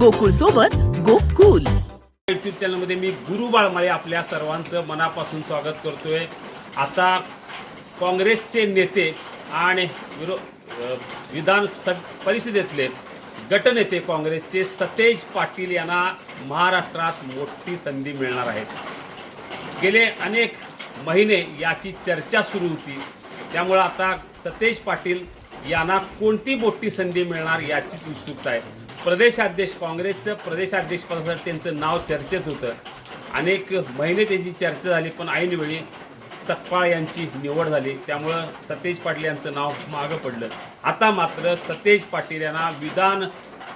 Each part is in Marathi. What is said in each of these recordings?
गोकुळ सोबत गोकुल. युट्यूब चॅनलमध्ये मी गुरु बाळमाळे आपल्या सर्वांचं मनापासून स्वागत करतोय. आता काँग्रेसचे नेते आणि विरो विधान परिषदेतले गटनेते काँग्रेसचे सतेज पाटील यांना महाराष्ट्रात मोठी संधी मिळणार आहे गेले अनेक महिने याची चर्चा सुरू होती. त्यामुळं आता सतेज पाटील यांना कोणती मोठी संधी मिळणार याचीच उत्सुकता आहे. प्रदेशाध्यक्ष काँग्रेसचं प्रदेशाध्यक्ष पदासाठी त्यांचं नाव चर्चेत होतं. अनेक महिने त्यांची चर्चा झाली पण ऐनवेळी सतपाळ यांची निवड झाली. त्यामुळं सतेज पाटील यांचं नाव मागं पडलं. आता मात्र सतेज पाटील यांना विधान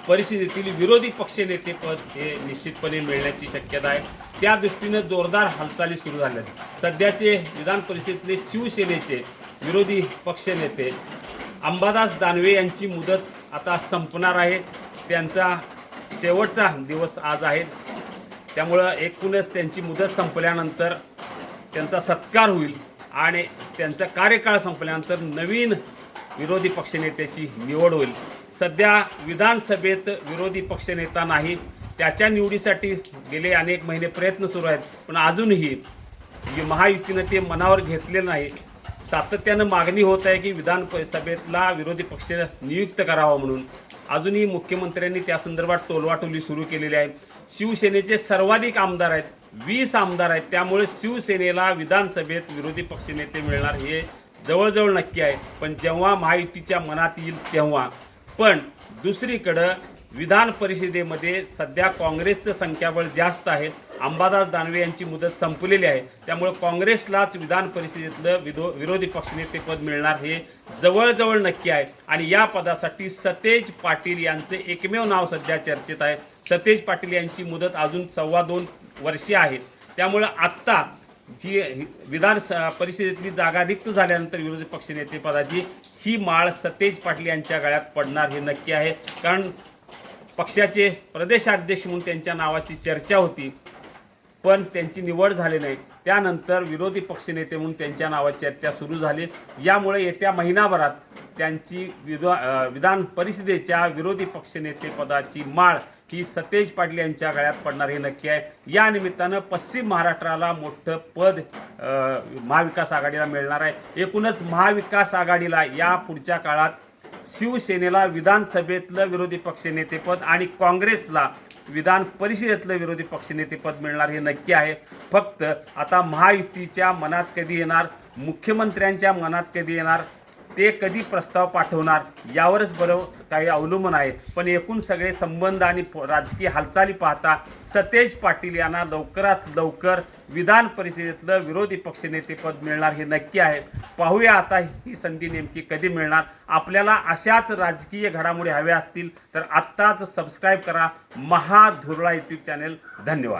परिषदेतील विरोधी पक्षनेतेपद हे निश्चितपणे मिळण्याची शक्यता आहे. त्या दृष्टीनं जोरदार हालचाली सुरू झाल्या आहेत सध्याचे विधान परिषदेतले शिवसेनेचे विरोधी पक्षनेते अंबादास दानवे यांची मुदत आता संपणार आहे. त्यांचा शेवटचा दिवस आज आहे. त्यामुळं एकूणच त्यांची मुदत संपल्यानंतर त्यांचा सत्कार होईल आणि त्यांचा कार्यकाळ संपल्यानंतर नवीन विरोधी पक्षनेत्याची निवड होईल. सध्या विधानसभेत विरोधी पक्षनेता नाही त्याच्या निवडीसाठी गेले अनेक महिने प्रयत्न सुरू आहेत पण अजूनही जे महायुतीनं ते मनावर घेतलेलं नाही. सातत्यानं मागणी होत आहे की विधान प- सभेतला विरोधी पक्ष नियुक्त करावा म्हणून. अजूनही मुख्यमंत्र्यांनी त्या संदर्भात टोलवाटोली सुरू केलेली आहे. शिवसेनेचे सर्वाधिक आमदार आहेत. वीस आमदार आहेत. त्यामुळे शिवसेनेला विधानसभेत विरोधी पक्षनेते मिळणार हे जवळजवळ नक्की आहे. पण जेव्हा महायुतीच्या मनात येईल तेव्हा. पण दुसरीकडं विधान परिषदेमध्ये सध्या काँग्रेसचं संख्याबळ जास्त आहे. अंबादास दानवे यांची मुदत संपलेली आहे. त्यामुळे काँग्रेसलाच विधान परिषदेतलं विधो विरोधी पक्षनेतेपद मिळणार हे जवळजवळ नक्की आहे. आणि या पदासाठी सतेज पाटील यांचे एकमेव नाव सध्या चर्चेत आहे. सतेज पाटील यांची मुदत अजून सव्वा दोन वर्षे आहे त्यामुळं आत्ता जी विधान स- परिषदेतली जागा रिक्त झाल्यानंतर विरोधी पक्षनेते पदाची ही माळ सतेज पाटील यांच्या गळ्यात पडणार हे नक्की आहे. कारण पक्षाचे प्रदेशाध्यक्ष म्हणून त्यांच्या नावाची चर्चा होती. पण त्यांची निवड झाली नाही. त्यानंतर विरोधी पक्षनेते म्हणून त्यांच्या नावाची चर्चा सुरू झाली. यामुळे येत्या महिनाभरात त्यांची विधा विधान परिषदेच्या विरोधी पक्षनेते पदाची माळ ही सतेज पाटील यांच्या गळ्यात पडणार हे नक्की आहे. या निमित्तानं पश्चिम महाराष्ट्राला मोठं पद महाविकास आघाडीला मिळणार आहे. एकूणच महाविकास आघाडीला या पुढच्या काळात शिवसेनेला विधानसभेतलं विरोधी पक्षनेतेपद आणि काँग्रेसला विधान परिषदेतलं विरोधी पक्षनेतेपद मिळणार हे नक्की आहे. फक्त आता महायुतीच्या मनात कधी येणार? मुख्यमंत्र्यांच्या मनात कधी येणार? ते कधी प्रस्ताव पाठवणार यावरच बरं काही अवलंबून आहे पण एकूण सगळे संबंध आणि राजकीय हालचाली पाहता सतेज पाटील यांना लवकरात लवकर विधान परिषदेतलं विरोधी पक्षनेतेपद मिळणार हे नक्की आहे. पाहूया आता ही संधी नेमकी कधी मिळणार. आपल्याला अशाच राजकीय घडामोडी हव्या असतील तर आत्ताच सबस्क्राईब करा. महाधुरळा यूट्यूब चॅनेल धन्यवाद.